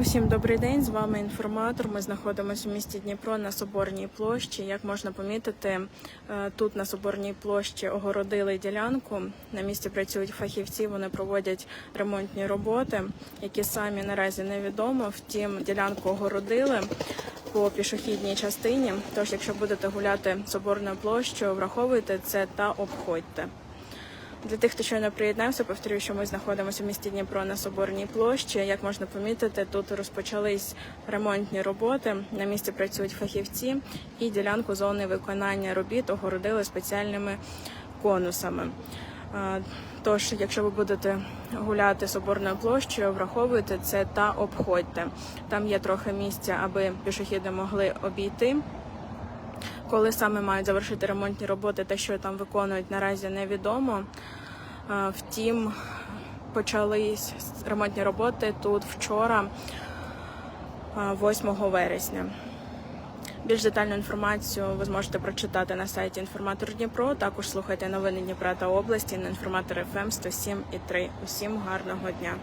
Усім добрий день. З вами інформатор. Ми знаходимося у місті Дніпро на Соборній площі. Як можна помітити, е, тут на Соборній площі огородили ділянку. На місці працюють фахівці. Вони проводять ремонтні роботи, які самі наразі невідомо. Втім, ділянку огородили по пішохідній частині. Тож, якщо будете гуляти Соборною площею, враховуйте це та обходьте. Для тих, хто щойно приєднався, повторюю, що ми знаходимося в місті Дніпро на Соборній площі. Як можна помітити, тут розпочались ремонтні роботи. На місці працюють фахівці, і ділянку зони виконання робіт огородили спеціальними конусами. Тож, якщо ви будете гуляти соборною площею, враховуйте це та обходьте. Там є трохи місця, аби пішохіди могли обійти. Коли саме мають завершити ремонтні роботи та що там виконують, наразі невідомо. Е, Втім, почались ремонтні роботи тут вчора, е, 8 вересня. Більш детальну інформацію ви зможете прочитати на сайті Інформатор Дніпро. Також слухайте новини Дніпра та області на інформатор ФМ 107,3. Усім гарного дня.